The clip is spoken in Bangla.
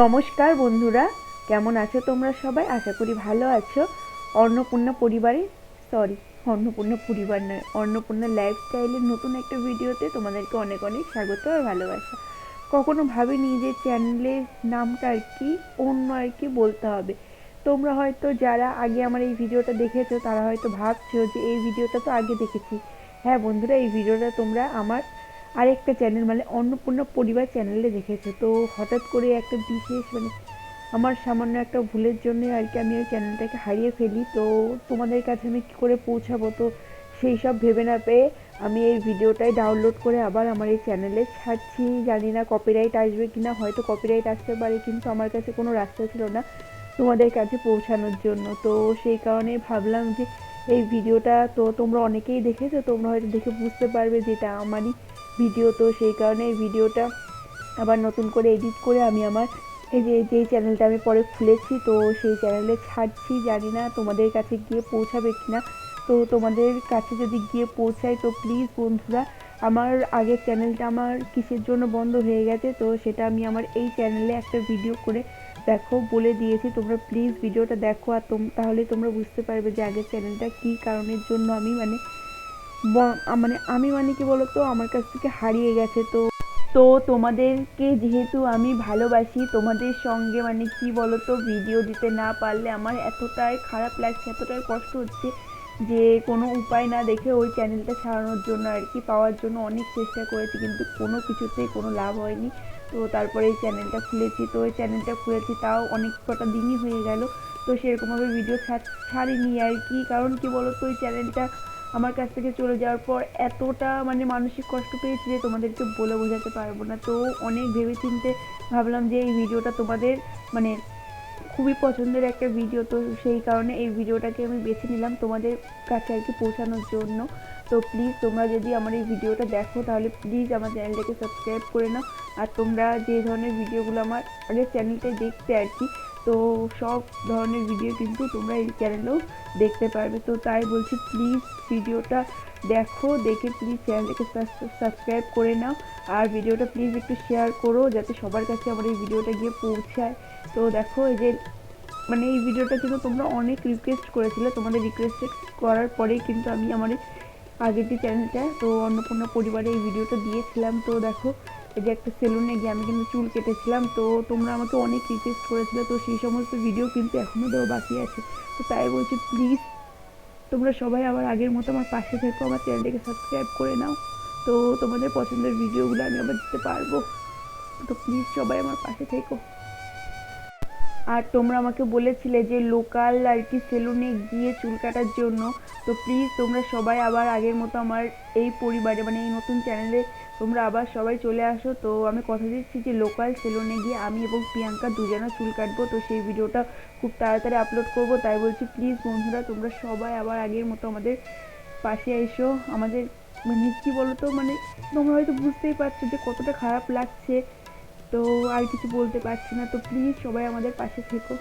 নমস্কার বন্ধুরা, কেমন আছো তোমরা সবাই? আশা করি ভালো আছো। অন্নপূর্ণা পরিবারে সরি অন্নপূর্ণা পরিবার নয়, অন্নপূর্ণা লাইফস্টাইলের নতুন একটা ভিডিওতে তোমাদেরকে অনেক অনেক স্বাগত আর ভালোবাসা। কখনো ভাবিনি যে চ্যানেলের নামটা আর কি, অন্য আর কি বলতে হবে। তোমরা হয়তো যারা আগে আমার এই ভিডিওটা দেখেছ, তারা হয়তো ভাবছ যে এই ভিডিওটা তো আগে দেখেছি। হ্যাঁ বন্ধুরা, এই ভিডিওটা তোমরা আমার আরেকটা চ্যানেল মানে অন্নপূর্ণা পরিবার চ্যানেলে দেখেছে। তো হঠাৎ করে একটা বিশেষ মানে আমার সামান্য একটা ভুলের জন্য আর কি আমি ওই চ্যানেলটাকে হারিয়ে ফেলি। তো তোমাদের কাছে আমি কী করে পৌঁছাবো? তো সেই সব ভেবে না পেয়ে আমি এই ভিডিওটাই ডাউনলোড করে আবার আমার এই চ্যানেলে ছাড়ছি। জানি না কপিরাইট আসবে কি না হয়তো কপিরাইট আসতে পারে, কিন্তু আমার কাছে কোনো রাস্তা ছিল না তোমাদের কাছে পৌঁছানোর জন্য। তো সেই কারণে ভাবলাম যে এই ভিডিওটা তো তোমরা অনেকেই দেখেছ, তোমরা হয়তো দেখে বুঝতে পারবে যে এটা আমারই ভিডিও। তো সেই কারণে এই ভিডিওটা আবার নতুন করে এডিট করে আমি আমার এই যে যেই চ্যানেলটা আমি পরে খুলেছি, তো সেই চ্যানেলে ছাড়ছি, জানি না তোমাদের কাছে গিয়ে পৌঁছাবে কিনা। তো তোমাদের কাছে যদি গিয়ে পৌঁছায়, তো প্লিজ বন্ধুরা, আমার আগের চ্যানেলটা আমার কিসের জন্য বন্ধ হয়ে গেছে, তো সেটা আমি আমার এই চ্যানেলে একটা ভিডিও করে দেখো, বলে দিয়েছি, তোমরা প্লিজ ভিডিওটা দেখো আর তাহলে তোমরা বুঝতে পারবে যে আগের চ্যানেলটা কী কারণের জন্য আমি মানে মানে আমি মানে কি বলতো, আমার কাছ থেকে হারিয়ে গেছে। তো তো তোমাদেরকে যেহেতু আমি ভালোবাসি, তোমাদের সঙ্গে মানে কি বলতো ভিডিও দিতে না পারলে আমার এতটাই খারাপ লাগছে, এতটাই কষ্ট হচ্ছে। যে কোনো উপায় না দেখে ওই চ্যানেলটা ছাড়ানোর জন্য আর কি পাওয়ার জন্য অনেক চেষ্টা করেছি, কিন্তু কোনো কিছুতেই কোনো লাভ হয়নি। তো তারপরে এই চ্যানেলটা খুলেছি, তো ওই চ্যানেলটা খুলেছি, তাও অনেক কটা দিনই হয়ে গেল। তো সেরকমভাবে ভিডিও ছাড়িনি আর কি, কারণ কি বলতো, ওই চ্যানেলটা আমার কাছ থেকে চলে যাওয়ার পর এতটা মানে মানসিক কষ্ট পেয়েছি যে তোমাদেরকে বলে বোঝাতে পারব না। তো অনেক ভেবেচিন্তে ভাবলাম যে এই ভিডিওটা তোমাদের মানে খুবই পছন্দের একটা ভিডিও তো সেই কারণে এই ভিডিওটাকে আমি বেছে নিলাম তোমাদের কাছে আর কি পৌঁছানোর জন্য। তো প্লিজ তোমরা যদি আমার এই ভিডিওটা দেখো, তাহলে প্লিজ আমার চ্যানেলটাকে সাবস্ক্রাইব করে নাও। আর তোমরা যে ধরনের ভিডিওগুলো আমার আগের চ্যানেলটায় দেখতে আর কি তো সব ধরনের ভিডিও কিন্তু তোমরা এই চ্যানেলেও দেখতে পারবে। তো তাই বলছি প্লিজ ভিডিওটা দেখো, দেখে প্লিজ চ্যানেলটাকে সাবস্ক্রাইব করে নাও। আর ভিডিওটা প্লিজ একটু শেয়ার করো, যাতে সবার কাছে আমার এই ভিডিওটা গিয়ে পৌঁছায়। তো দেখো এই যে মানে এই ভিডিওটা কিন্তু তোমরা অনেক রিকোয়েস্ট করেছিলে। তোমাদের রিকোয়েস্ট করার পরেই কিন্তু আমি আমার আগের যে চ্যানেলটা তো অন্নপূর্ণা পরিবারে এই ভিডিওটা দিয়েছিলাম। তো দেখো এই যে একটা সেলুনে গিয়ে আমি কিন্তু চুল কেটেছিলাম, তো তোমরা আমাকে অনেক রিকোয়েস্ট করেছিলে, তো সেই সমস্ত ভিডিও কিন্তু এখনও দেওয়া বাকি আছে। তো তাই বলছি প্লিজ তোমরা সবাই আবার আগের মতো আমার পাশে থেকো, আমার চ্যানেলটাকে সাবস্ক্রাইব করে নাও। তো তোমাদের পছন্দের ভিডিওগুলো আমি আবার দিতে পারব। তো প্লিজ সবাই আমার পাশে থেকো। আর তোমরা আমাকে বলেছিলে যে লোকাল আর কি সেলুনে গিয়ে চুল কাটার জন্য, তো প্লিজ তোমরা সবাই আবার আগের মতো আমার এই পরিবারে মানে এই নতুন চ্যানেলে তোমরা আবার সবাই চলে আসো। তো আমি কথা দিচ্ছি যে লোকাল সেলুনে গিয়ে আমি এবং প্রিয়াঙ্কা দুজনে চুল কাটবো। তো সেই ভিডিওটা খুব তাড়াতাড়ি আপলোড করব। তাই বলছি প্লিজ বন্ধুরা, তোমরা সবাই আবার আগের মতো আমাদের পাশে এসো। আমাদের মানে কী বলো তো মানে তোমরা হয়তো বুঝতেই পারছ যে কতটা খারাপ লাগছে। তো আর কিছু বলতে পারছি না। তো প্লিজ সবাই আমাদের পাশে থেকো।